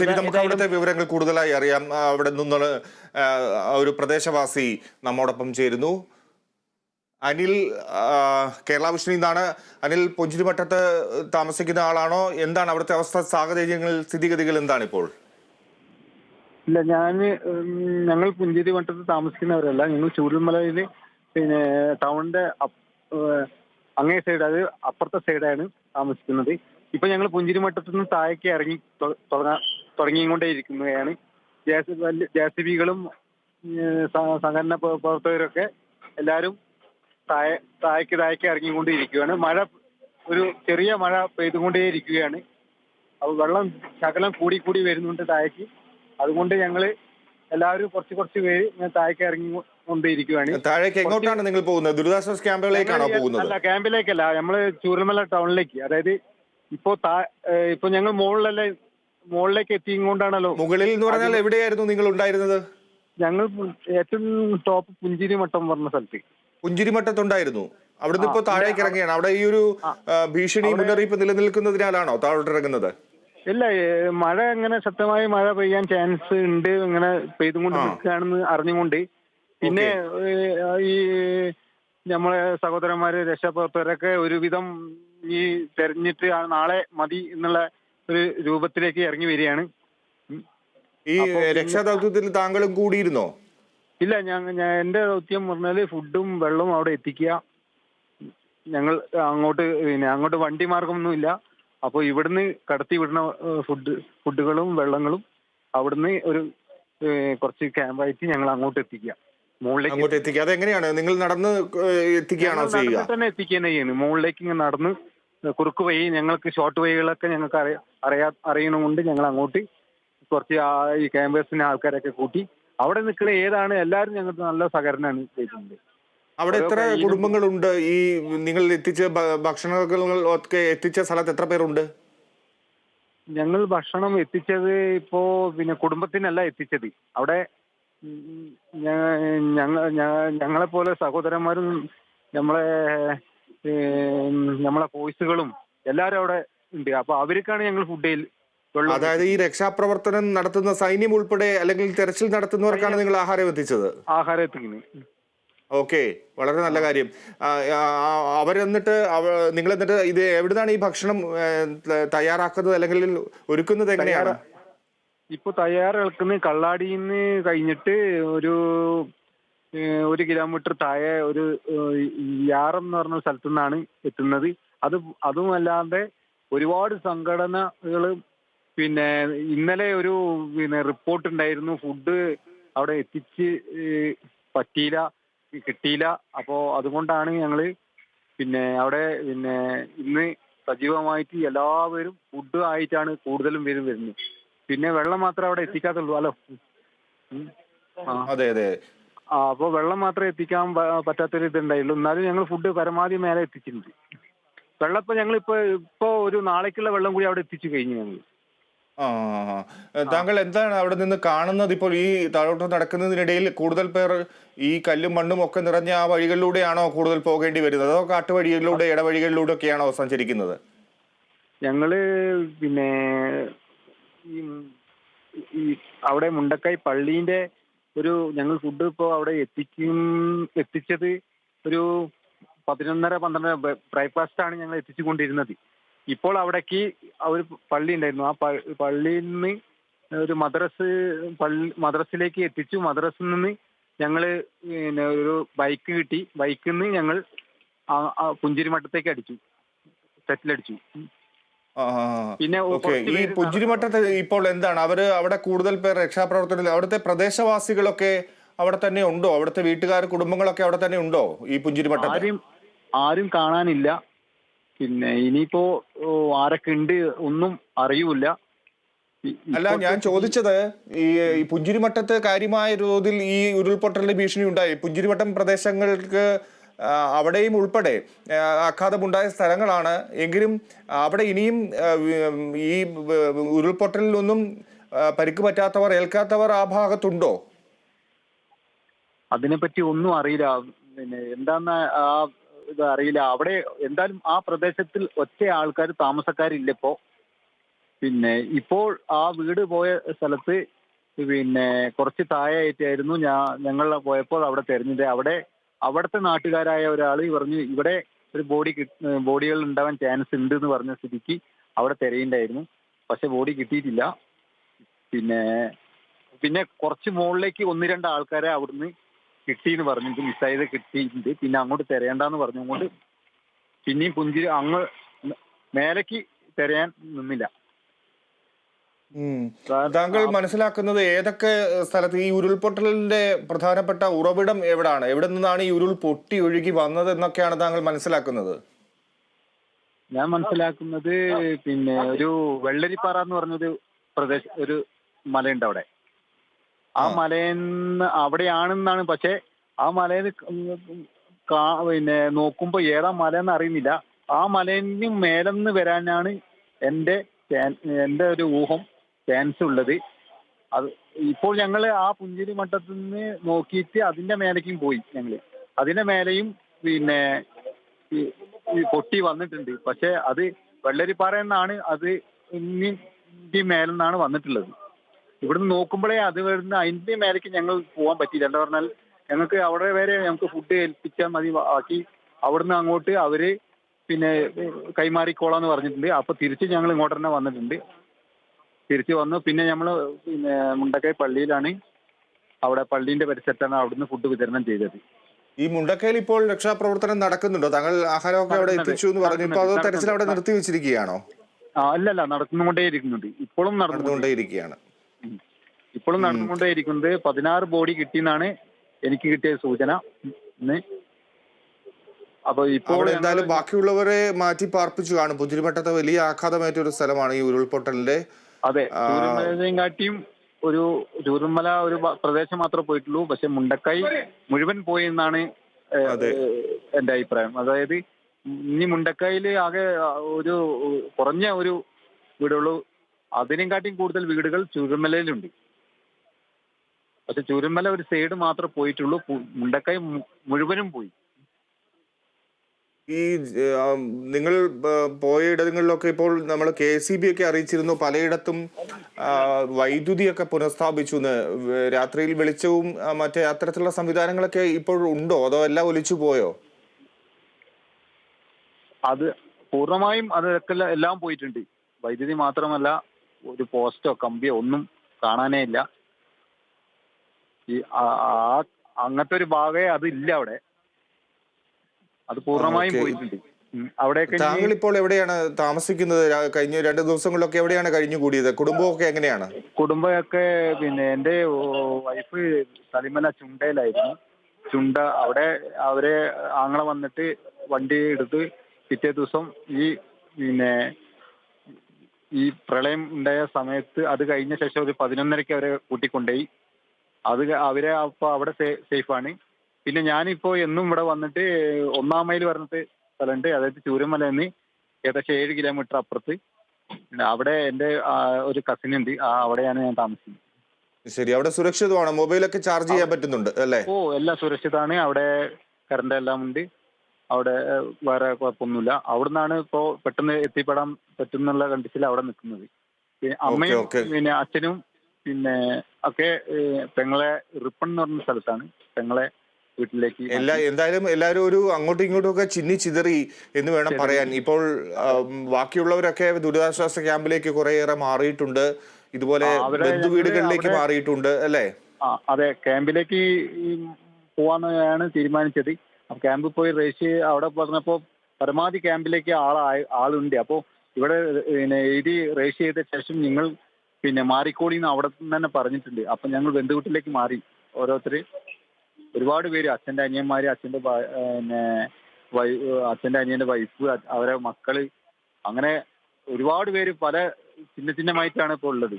ശരി നമുക്ക് അവിടുത്തെ വിവരങ്ങൾ കൂടുതലായി അറിയാം. അവിടെ നിന്നുള്ള ഒരു പ്രദേശവാസി നമ്മോടൊപ്പം ചേരുന്നു. അനിൽ കേരള വിഷ്ണു നിന്നാണ് അനിൽ പൊഞ്ചിരിമട്ടത്ത് താമസിക്കുന്ന ആളാണോ? എന്താണ് അവിടുത്തെ അവസ്ഥ? സാഹചര്യങ്ങൾ സ്ഥിതിഗതികൾ എന്താണ് ഇപ്പോൾ ഇല്ല ഞാൻ ഞങ്ങൾ പുഞ്ചേരി വട്ടത്ത് താമസിക്കുന്നവരല്ല. ഞങ്ങൾ ചൂരൽമലയിൽ പിന്നെ ടൗണിന്റെ അങ്ങേ സൈഡ് അത് അപ്പുറത്തെ സൈഡാണ് താമസിക്കുന്നത്. ഇപ്പൊ ഞങ്ങൾ പുഞ്ചിരിമട്ടത്തു നിന്ന് താഴേക്ക് ഇറങ്ങി തുടങ്ങിക്കൊണ്ടേയിരിക്കുകയാണ് ജെ സി ബികളും സംഘടന പ്രവർത്തകരൊക്കെ എല്ലാവരും താഴെ താഴേക്ക് താഴേക്ക് ഇറങ്ങിക്കൊണ്ടിരിക്കുകയാണ് മഴ ഒരു ചെറിയ മഴ പെയ്തുകൊണ്ടേയിരിക്കുകയാണ്. അപ്പോൾ വെള്ളം ശകലം കൂടി കൂടി വരുന്നുണ്ട് താഴേക്ക്. അതുകൊണ്ട് ഞങ്ങൾ എല്ലാവരും കുറച്ച് കുറച്ച് പേര് താഴേക്ക് ഇറങ്ങി കൊണ്ടിരിക്കുകയാണ് താഴേക്ക് എങ്ങോട്ടാണ് നിങ്ങൾ പോകുന്നത്? ദുരിതാശ്വാസ ക്യാമ്പുകളിലേക്കാണോ പോകുന്നത്? അല്ല ക്യാമ്പിലേക്കല്ല. നമ്മൾ ചൂരൽമല ടൗണിലേക്ക്. അതായത് ഇപ്പോ താ- ഇപ്പൊ ഞങ്ങൾ മുകളിലല്ലേ മുകളിലേക്ക് എത്തിയും കൊണ്ടാണല്ലോ. മുകളിൽ എന്ന് പറഞ്ഞാൽ എവിടെയായിരുന്നു നിങ്ങൾ ഉണ്ടായിരുന്നത്? ഞങ്ങൾ ഏറ്റവും ടോപ്പ് പുഞ്ചിരി മട്ടം പറഞ്ഞ സ്ഥലത്ത്. പുഞ്ചിരിമട്ടത്തുണ്ടായിരുന്നു. അവിടുന്ന് ഇപ്പോ താഴേക്ക് ഇറങ്ങിയാണ് അവിടെ ഈ ഒരു ഭീഷണി മുന്നറിയിപ്പ് നിലനിൽക്കുന്നതിനാലാണോ താഴോട്ട് ഇറങ്ങുന്നത് ഇല്ല മഴ അങ്ങനെ ശക്തമായി മഴ പെയ്യാൻ ചാൻസ് ഉണ്ട്. ഇങ്ങനെ പെയ്തുകൊണ്ട് നിൽക്കുകയാണെന്ന് അറിഞ്ഞുകൊണ്ട്. പിന്നെ ഈ നമ്മളെ സഹോദരന്മാര് രക്ഷാപ്രവർത്തകരൊക്കെ ഒരുവിധം ഈ തെരഞ്ഞിട്ട് നാളെ മതി എന്നുള്ള ഒരു രൂപത്തിലേക്ക് ഇറങ്ങി വരികയാണ്. ഈ രക്ഷാദൗത്യത്തിൽ താങ്കളും കൂടിയിരുന്നോ? ഇല്ല ഞാൻ എന്റെ ദൗത്യം പറഞ്ഞാൽ ഫുഡും വെള്ളവും അവിടെ എത്തിക്കുക. ഞങ്ങൾ അങ്ങോട്ട് പിന്നെ അങ്ങോട്ട് വണ്ടി മാർഗമൊന്നും ഇല്ല. അപ്പോൾ ഇവിടുന്ന് കടത്തി വിടുന്ന ഫുഡ് ഫുഡുകളും വെള്ളങ്ങളും അവിടുന്ന് ഒരു കുറച്ച് ക്യാമ്പായിട്ട് ഞങ്ങൾ അങ്ങോട്ട് എത്തിക്കുക. അങ്ങോട്ട് എത്തിക്കുക. അതെങ്ങനെയാണ്? നിങ്ങൾ നടന്ന് എത്തിക്കുകയാണോ ചെയ്യുക? തന്നെ എത്തിക്കുക തന്നെ ചെയ്യുന്നു മുകളിലേക്ക് ഇങ്ങനെ നടന്ന് കുറുക്ക് വഴി ഞങ്ങൾക്ക് ഷോർട്ട് വഴികളൊക്കെ ഞങ്ങൾക്ക് അറിയാ അറിയാ അറിയണമുണ്ട്. ഞങ്ങൾ അങ്ങോട്ട് കുറച്ച് ഈ ക്യാമ്പസിനെ ആൾക്കാരൊക്കെ കൂട്ടി അവിടെ നിൽക്കുന്ന ഏതാണ് എല്ലാവരും ഞങ്ങൾക്ക് നല്ല സഹകരണമാണ് ചെയ്തിട്ടുണ്ട്. അവിടെ എത്ര കുടുംബങ്ങളുണ്ട്? ഈ നിങ്ങൾ എത്തിച്ച ഭക്ഷണങ്ങൾ ഒക്കെ എത്തിച്ച സ്ഥലത്ത് എത്ര പേരുണ്ട്? ഞങ്ങൾ ഭക്ഷണം എത്തിച്ചത് ഇപ്പോ പിന്നെ കുടുംബത്തിനല്ല എത്തിച്ചത്. അവിടെ ഉം, ഞ- ഞങ്ങ ഞങ്ങളെ പോലെ സഹോദരന്മാരും നമ്മളെ നമ്മളെ കോഴ്സുകളും എല്ലാവരും അവിടെ ഉണ്ട്. അപ്പൊ അവർക്കാണ് ഞങ്ങൾ ഫുഡ് അതായത് ഈ രക്ഷാപ്രവർത്തനം നടത്തുന്ന സൈന്യം ഉൾപ്പെടെ അല്ലെങ്കിൽ തെരച്ചിൽ നടത്തുന്നവർക്കാണ് നിങ്ങൾ ആഹാരം എത്തിച്ചത്? ആഹാരം എത്തിക്കുന്നത് ഓക്കെ. വളരെ നല്ല കാര്യം. അവരെന്നിട്ട് അവ- നിങ്ങൾ എന്നിട്ട് ഇത് എവിടുന്നാണ് ഈ ഭക്ഷണം തയ്യാറാക്കുന്നത് അല്ലെങ്കിൽ ഒരുക്കുന്നത് എങ്ങനെയാണ്? ഇപ്പൊ തയ്യാറെടുക്കുന്ന കള്ളാടിന്ന് കഴിഞ്ഞിട്ട് ഒരു ഒരു കിലോമീറ്റർ താഴെ ഒരു യാറം എന്ന് പറഞ്ഞ സ്ഥലത്തു നിന്നാണ് എത്തുന്നത്. അത് അതുമല്ലാതെ ഒരുപാട് സംഘടനകൾ പിന്നെ ഇന്നലെ ഒരു പിന്നെ റിപ്പോർട്ട് ഉണ്ടായിരുന്നു ഫുഡ് അവിടെ എത്തിച്ച് പറ്റിയില്ല കിട്ടിയില്ല. അപ്പോ അതുകൊണ്ടാണ് ഞങ്ങൾ പിന്നെ അവിടെ പിന്നെ ഇന്ന് സജീവമായിട്ട് എല്ലാവരും ഫുഡ് ആയിട്ടാണ് കൂടുതലും പേരും വരുന്നത്. പിന്നെ വെള്ളം മാത്രം അവിടെ എത്തിക്കാത്തുള്ളൂ. അല്ലോ ആ. അതെ അതെ. ആ അപ്പോൾ വെള്ളം മാത്രം എത്തിക്കാൻ പറ്റാത്തൊരു ഇതുണ്ടായുള്ളൂ. എന്നാലും ഞങ്ങൾ ഫുഡ് പരമാവധി മേലെ എത്തിച്ചിട്ടുണ്ട്. വെള്ളം ഇപ്പൊ ഞങ്ങൾ ഇപ്പൊ ഇപ്പൊ ഒരു നാളേക്കുള്ള വെള്ളം കൂടി അവിടെ എത്തിച്ചു കഴിഞ്ഞു ഞങ്ങൾ. താങ്കൾ എന്താണ് അവിടെ നിന്ന് കാണുന്നത്? ഇപ്പോൾ ഈ താഴോട്ട് നടക്കുന്നതിനിടയിൽ കൂടുതൽ പേർ ഈ കല്ലും മണ്ണും ഒക്കെ നിറഞ്ഞ ആ വഴികളിലൂടെയാണോ കൂടുതൽ പോകേണ്ടി വരുന്നത്? അതോ കാട്ടുവഴികളിലൂടെ ഇടവഴികളിലൂടെ ഒക്കെയാണോ സഞ്ചരിക്കുന്നത് ഞങ്ങൾ പിന്നെ ഈ ഈ അവിടെ മുണ്ടക്കായ് പള്ളീന്റെ ഒരു ഞങ്ങൾ ഫുഡ് ഇപ്പോൾ അവിടെ എത്തിക്കും എത്തിച്ചത് ഒരു പതിനൊന്നര പന്ത്രണ്ട് ബ്രേക്ക്ഫാസ്റ്റ് ആണ് ഞങ്ങൾ എത്തിച്ചുകൊണ്ടിരുന്നത്. ഇപ്പോൾ അവിടേക്ക് ഒരു പള്ളി ഉണ്ടായിരുന്നു. ആ പള്ളിയിൽ നിന്ന് ഒരു മദ്രസ് പള്ളി മദ്രസിലേക്ക് എത്തിച്ചു. മദ്രസിൽ നിന്ന് ഞങ്ങൾ പിന്നെ ഒരു ബൈക്ക് കിട്ടി. ബൈക്കിൽ നിന്ന് ഞങ്ങൾ പുഞ്ചിരിമട്ടത്തേക്ക് അടിച്ചു. സെറ്റിലടിച്ചു. പിന്നെ ഓക്കെ ഈ പുഞ്ചിരിമട്ടത്ത് ഇപ്പോൾ എന്താണ്? അവർ അവിടെ കൂടുതൽ പേർ രക്ഷാപ്രവർത്തനത്തിൽ അവിടുത്തെ പ്രദേശവാസികളൊക്കെ അവിടെ തന്നെ ഉണ്ടോ? അവിടുത്തെ വീട്ടുകാർ കുടുംബങ്ങളൊക്കെ അവിടെ തന്നെ ഉണ്ടോ ഈ പുഞ്ചിരിമട്ടത്ത് ആരും ആരും കാണാനില്ല. പിന്നെ ഇനിയിപ്പോ ആരൊക്കെ ഉണ്ട് ഒന്നും അറിയൂല അല്ല ഞാൻ ചോദിച്ചത് ഈ പുഞ്ചിരിമട്ടത്ത് കാര്യമായ തോതിൽ ഈ ഉരുൾപൊട്ടലിന്റെ ഭീഷണി ഉണ്ടായി. പുഞ്ചിരിമട്ടം പ്രദേശങ്ങൾക്ക് അവിടെയും ഉൾപ്പെടെ ആഘാതമുണ്ടായ സ്ഥലങ്ങളാണ്. എങ്കിലും അവിടെ ഇനിയും ഈ ഉരുൾപൊട്ടലിൽ നിന്നും പരിക്ക് പറ്റാത്തവർ ഏൽക്കാത്തവർ ആ ഭാഗത്തുണ്ടോ? അതിനെപ്പറ്റി ഒന്നും അറിയില്ല. പിന്നെ എന്താന്ന് ആ ഇത് അറിയില്ല. അവിടെ എന്തായാലും ആ പ്രദേശത്തിൽ ഒറ്റ ആൾക്കാർ താമസക്കാരില്ല ഇപ്പോ. പിന്നെ ഇപ്പോൾ ആ വീട് പോയ സ്ഥലത്ത് പിന്നെ കുറച്ച് താഴെയായിട്ടായിരുന്നു ഞാൻ ഞങ്ങൾ പോയപ്പോൾ അവിടെ തെരഞ്ഞത്. അവിടെ അവിടുത്തെ നാട്ടുകാരായ ഒരാൾ പറഞ്ഞു ഇവിടെ ഒരു ബോഡി ബോഡികൾ ഉണ്ടാവാൻ ചാൻസ് ഉണ്ട് എന്ന് പറഞ്ഞ സ്ഥിതിക്ക് അവിടെ തിരയുണ്ടായിരുന്നു. പക്ഷെ ബോഡി കിട്ടിയിട്ടില്ല. പിന്നെ പിന്നെ കുറച്ച് മുകളിലേക്ക് ഒന്ന് രണ്ട് ആൾക്കാരെ അവിടുന്ന് കിട്ടി എന്ന് പറഞ്ഞു ഇത് മിസ്സായത് കിട്ടിയിട്ടുണ്ട്. പിന്നെ അങ്ങോട്ട് തിരയണ്ടെന്ന് പറഞ്ഞുകൊണ്ട് പിന്നെയും പുഞ്ചിരി അങ്ങ് മേലേക്ക് തിരയാൻ നിന്നില്ല. താങ്കൾ മനസ്സിലാക്കുന്നത് ഏതൊക്കെ സ്ഥലത്ത് ഈ ഉരുൾപൊട്ടലിന്റെ പ്രധാനപ്പെട്ട ഉറവിടം എവിടാണ്? എവിടെ നിന്നാണ് ഈ ഉരുൾ പൊട്ടി ഒഴുകി വന്നത് എന്നൊക്കെയാണ് താങ്കൾ മനസ്സിലാക്കുന്നത്? ഞാൻ മനസ്സിലാക്കുന്നത് പിന്നെ ഒരു വെള്ളരിപ്പാറ എന്ന് പറഞ്ഞൊരു പ്രദേശ ഒരു മലയുണ്ട് അവിടെ. ആ. മലയെന്ന് അവിടെയാണെന്നാണ്. പക്ഷെ ആ മലയിൽ പിന്നെ നോക്കുമ്പോ ഏതാ മല എന്ന് അറിയുന്നില്ല. ആ മലയിന് മേലെന്ന് വരാനാണ് എന്റെ എന്റെ എന്റെ ഒരു ഊഹം. ചാൻസ് ഉള്ളത്. അത് ഇപ്പോൾ ഞങ്ങൾ ആ പുഞ്ചിരി മട്ടത്തിൽ നിന്ന് നോക്കിയിട്ട് അതിന്റെ മേലേക്കും പോയി ഞങ്ങൾ അതിന്റെ മേലെയും പിന്നെ പൊട്ടി വന്നിട്ടുണ്ട്. പക്ഷെ അത് വെള്ളരിപ്പാറ എന്നാണ് അത് ഇനി മേലെന്നാണ് വന്നിട്ടുള്ളത്. ഇവിടുന്ന് നോക്കുമ്പോഴേ അത് വരുന്ന അതിന്റെ മേലേക്ക് ഞങ്ങൾ പോകാൻ പറ്റിയില്ല. എന്താ പറഞ്ഞാൽ ഞങ്ങൾക്ക് അവിടെ വരെ ഞങ്ങൾക്ക് ഫുഡ് ഏൽപ്പിച്ചാൽ മതി. ബാക്കി അവിടുന്ന് അങ്ങോട്ട് അവർ പിന്നെ കൈമാറിക്കോളാന്ന് പറഞ്ഞിട്ടുണ്ട്. അപ്പൊ തിരിച്ച് ഞങ്ങൾ ഇങ്ങോട്ട് തന്നെ വന്നിട്ടുണ്ട്. തിരിച്ച് വന്നു. പിന്നെ നമ്മൾ പിന്നെ മുണ്ടക്കൈ പള്ളിയിലാണ് അവിടെ പള്ളീന്റെ പരിസരത്താണ് അവിടുന്ന് ഫുഡ് വിതരണം ചെയ്തത്. ഈ മുണ്ടക്കയിൽ ഇപ്പോൾ രക്ഷാപ്രവർത്തനം നടക്കുന്നുണ്ടോ? താങ്കൾ ആഹാരമൊക്കെ അവിടെ എത്തിച്ചു എന്ന് പറഞ്ഞു. ഇപ്പൊ അത്. തെരച്ചിൽ അവിടെ നിർത്തി വെച്ചിരിക്കുകയാണോ? അല്ലല്ല നടന്നുകൊണ്ടേ ഇരിക്കുന്നുണ്ട് ഇപ്പോഴും നടന്നുകൊണ്ടേ നടന്നുകൊണ്ടേയിരിക്കുകയാണ്. ഇപ്പോഴും നടന്നുകൊണ്ടേ ഇരിക്കുന്നത് പതിനാറ് ബോഡി കിട്ടിയെന്നാണ് എനിക്ക് കിട്ടിയ സൂചന. ഇന്ന് അപ്പൊ ഇപ്പോൾ എന്തായാലും ബാക്കിയുള്ളവരെ മാറ്റി പാർപ്പിച്ചു കാണും. പുതിരിമട്ടത്തെ വലിയ ആഘാതമേറ്റ ഒരു സ്ഥലമാണ് ഈ ഉരുൾപൊട്ടലിന്റെ. അതെ കാട്ടിയും ഒരു ചൂരന്മല ഒരു പ്രദേശം മാത്രമേ പോയിട്ടുള്ളൂ. പക്ഷെ മുണ്ടക്കൈ മുഴുവൻ പോയി എന്നാണ് എന്റെ അഭിപ്രായം. അതായത് ഇനി മുണ്ടക്കൈയിൽ ആകെ ഒരു കുറഞ്ഞ ഒരു വീടുള്ളൂ അതിനെ കാട്ടിയും കൂടുതൽ വീടുകൾ ചൂരന്മലയിലുണ്ട് പക്ഷെ ചൂരന്മല ഒരു സൈഡ് മാത്രമേ പോയിട്ടുള്ളൂ. മുണ്ടക്കൈ മുഴുവനും പോയി. ഈ നിങ്ങൾ ആ, പോയ ഇടങ്ങളിലൊക്കെ ഇപ്പോൾ നമ്മൾ കെ സി ബി ഒക്കെ അറിയിച്ചിരുന്നു. പലയിടത്തും വൈദ്യുതി വൈദ്യുതിയൊക്കെ പുനഃസ്ഥാപിച്ചു എന്ന് രാത്രിയിൽ വെളിച്ചവും മറ്റേ അത്തരത്തിലുള്ള സംവിധാനങ്ങളൊക്കെ ഇപ്പോൾ ഉണ്ടോ? അതോ എല്ലാം ഒലിച്ചു പോയോ? അത് പൂർണമായും അതൊക്കെ എല്ലാം- പോയിട്ടുണ്ട്. വൈദ്യുതി മാത്രമല്ല ഒരു പോസ്റ്റോ കമ്പിയോ ഒന്നും കാണാനേ ഇല്ല. ഈ അങ്ങനത്തെ ഒരു ഭാഗമേ അത് ഇല്ല അവിടെ. അത് പൂർണമായും പോയിട്ടുണ്ട്. അവിടെയൊക്കെ താങ്കൾ ഇപ്പോൾ എവിടെയാണ് താമസിക്കുന്നത്? കഴിഞ്ഞ രണ്ട് ദിവസങ്ങളിലൊക്കെ എവിടെയാണ് കഴിഞ്ഞു കൂടിയത് കുടുംബമൊക്കെ എങ്ങനെയാണ്? കുടുംബമൊക്കെ പിന്നെ എന്റെ വൈഫ് തലിമല ചുണ്ടയിലായിരുന്നു. ചുണ്ട അവിടെ അവരെ ആങ്ങളെ വന്നിട്ട് വണ്ടി എടുത്ത് പിറ്റേ ദിവസം ഈ പിന്നെ ഈ പ്രളയം ഉണ്ടായ സമയത്ത് അത് കഴിഞ്ഞ ശേഷം ഒരു പതിനൊന്നരക്ക് അവരെ കൂട്ടിക്കൊണ്ടുപോയി. അത് അവരെ അപ്പൊ അവിടെ സേഫാണ്. പിന്നെ ഞാനിപ്പോ എന്നും ഇവിടെ വന്നിട്ട് ഒന്നാം മൈൽ പറഞ്ഞിട്ട് സ്ഥലമുണ്ട്. അതായത് ചൂരമല എന്ന് ഏകദേശം ഏഴ് കിലോമീറ്റർ അപ്പുറത്ത്. അവിടെ എന്റെ ഒരു കസിൻ ഉണ്ട്. ആ അവിടെയാണ് ഞാൻ താമസിക്കുന്നത്. ശരി. അവിടെ സുരക്ഷിതമാണ്? മൊബൈലൊക്കെ ചാർജ് ചെയ്യാൻ പറ്റുന്നുണ്ട് അല്ലേ? ഓ എല്ലാം സുരക്ഷിതമാണ്. അവിടെ കറണ്ട് എല്ലാം ഉണ്ട്. അവിടെ വേറെ കുഴപ്പമൊന്നുമില്ല. അവിടുന്നാണ് ഇപ്പോ പെട്ടെന്ന് എത്തിപ്പെടാൻ പറ്റുന്നുള്ള കണ്ടിച്ചിൽ അവിടെ നിൽക്കുന്നത്. പിന്നെ അമ്മയും പിന്നെ അച്ഛനും പിന്നെ ഒക്കെ പെങ്ങളെ റിപ്പൺ എന്ന് പറഞ്ഞ സ്ഥലത്താണ്. പെങ്ങളെ വീട്ടിലേക്ക് എല്ലാ എന്തായാലും എല്ലാവരും ഒരു അങ്ങോട്ടും ഇങ്ങോട്ടും ഒക്കെ ചിന്നി ചിതറി എന്ന് വേണം പറയാൻ. ഇപ്പോൾ ബാക്കിയുള്ളവരൊക്കെ ദുരിതാശ്വാസ ക്യാമ്പിലേക്ക് കുറേയേറെ മാറിയിട്ടുണ്ട്. ഇതുപോലെ വീടുകളിലേക്ക് മാറിയിട്ടുണ്ട് അല്ലേ? അതെ. ക്യാമ്പിലേക്ക് പോവാന്നാണ് തീരുമാനിച്ചത്. ക്യാമ്പിൽ പോയി റേഷ്യ അവിടെ പറഞ്ഞപ്പോ പരമാവധി ക്യാമ്പിലേക്ക് ആളായി ആളുണ്ട്. അപ്പോ ഇവിടെ പിന്നെ എഴുതി റേഷ് ചെയ്ത ശേഷം നിങ്ങൾ പിന്നെ മാറിക്കോളിന്ന് അവിടെ നിന്ന് തന്നെ പറഞ്ഞിട്ടുണ്ട്. അപ്പൊ ഞങ്ങൾ ബന്ധുവീട്ടിലേക്ക് മാറി ഓരോരുത്തര്. ഒരുപാട് പേര് അച്ഛന്റെ അനിയന്മാര് അച്ഛന്റെ പിന്നെ അച്ഛന്റെ അനിയന്റെ വൈഫ് അവരെ മക്കൾ അങ്ങനെ ഒരുപാട് പേര് പല ചിഹ്ന ചിഹ്നമായിട്ടാണ് ഇപ്പോൾ ഉള്ളത്.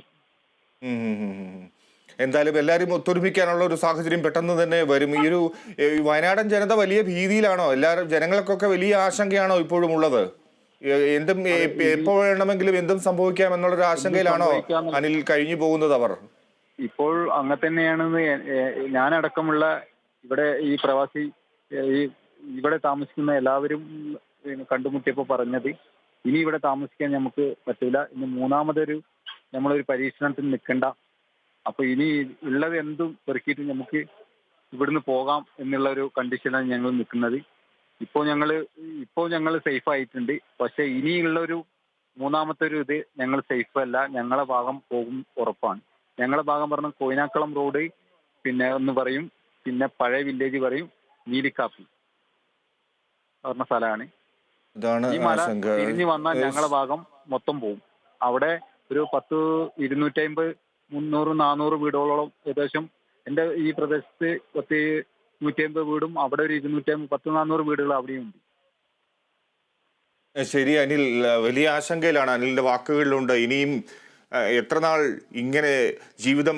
എന്തായാലും എല്ലാവരും ഒത്തൊരുമിക്കാനുള്ള ഒരു സാഹചര്യം പെട്ടെന്ന് തന്നെ വരും. ഈ ഒരു വയനാടൻ ജനത വലിയ ഭീതിയിലാണോ? എല്ലാവരും ജനങ്ങൾക്കൊക്കെ വലിയ ആശങ്കയാണോ ഇപ്പോഴും ഉള്ളത്? എന്തും എപ്പോ വേണമെങ്കിലും എന്തും സംഭവിക്കാം എന്നുള്ളൊരു ആശങ്കയിലാണോ അനിൽ കഴിഞ്ഞു പോകുന്നത് അവർ? ഇപ്പോൾ അങ്ങനെ തന്നെയാണെന്ന് ഞാനടക്കമുള്ള ഇവിടെ ഈ പ്രവാസി ഈ ഇവിടെ താമസിക്കുന്ന എല്ലാവരും കണ്ടുമുട്ടിയപ്പോൾ പറഞ്ഞത് ഇനി ഇവിടെ താമസിക്കാൻ നമുക്ക് പറ്റില്ല ഇനി മൂന്നാമതൊരു നമ്മളൊരു പരീക്ഷണത്തിന് നിൽക്കണ്ട അപ്പൊ ഇനി ഉള്ളത് എന്തും പെറുക്കിയിട്ട് നമുക്ക് ഇവിടുന്ന് പോകാം എന്നുള്ള ഒരു കണ്ടീഷനാണ് ഞങ്ങൾ നിൽക്കുന്നത് ഇപ്പോൾ ഞങ്ങൾ ഇപ്പോൾ ഞങ്ങൾ സേഫ് ആയിട്ടുണ്ട്. പക്ഷെ ഇനിയുള്ള ഒരു മൂന്നാമത്തെ ഒരു ഇത് ഞങ്ങൾ സേഫ് അല്ല. ഞങ്ങളെ ഭാഗം പോകും ഉറപ്പാണ്. ഞങ്ങളെ ഭാഗം പറഞ്ഞ കോയിനാക്കളം റോഡ് പിന്നെ ഒന്ന് പറയും. പിന്നെ പഴയ വില്ലേജ് പറയും നീലിക്കാപ്പി. പറഞ്ഞ സ്ഥലമാണ്. ഈ മല തിരിഞ്ഞു വന്നാൽ ഞങ്ങളെ ഭാഗം മൊത്തം പോവും. അവിടെ ഒരു പത്ത് ഇരുന്നൂറ്റി അമ്പത് മുന്നൂറ് നാനൂറ് വീടുകളോളം ഏകദേശം എന്റെ ഈ പ്രദേശത്ത് പത്ത് നൂറ്റി അമ്പത് വീടും അവിടെ ഒരു ഇരുന്നൂറ്റി അമ്പത് പത്ത് നാനൂറ് വീടുകൾ അവിടെയും ഉണ്ട്. ശരി അനിൽ. വലിയ ആശങ്കയിലാണ് അനിലിന്റെ വാക്കുകളിലുണ്ട്. ഇനിയും എത്ര നാൾ ഇങ്ങനെ ജീവിതം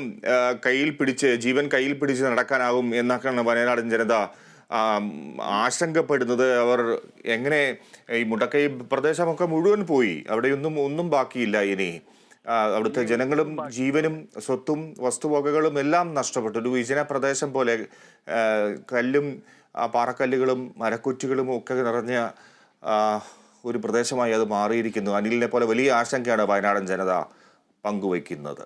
കയ്യിൽ പിടിച്ച് ജീവൻ കയ്യിൽ പിടിച്ച് നടക്കാനാകും എന്നൊക്കെയാണ് വയനാടൻ ജനത ആശങ്കപ്പെടുന്നത്. അവർ എങ്ങനെ ഈ മുണ്ടക്കൈ പ്രദേശമൊക്കെ മുഴുവൻ പോയി. അവിടെയൊന്നും ഒന്നും ബാക്കിയില്ല ഇനി. അവിടുത്തെ ജനങ്ങളും ജീവനും സ്വത്തും വസ്തുവകകളും എല്ലാം നഷ്ടപ്പെട്ടു. ഒരു വിജന പ്രദേശം പോലെ കല്ലും പാറക്കല്ലുകളും മരക്കുറ്റികളും ഒക്കെ നിറഞ്ഞ ഒരു പ്രദേശമായി അത് മാറിയിരിക്കുന്നു. അനിലിനെ പോലെ വലിയ ആശങ്കയാണ് വയനാടൻ ജനത. പങ്കുവയ്ക്കുന്നത്.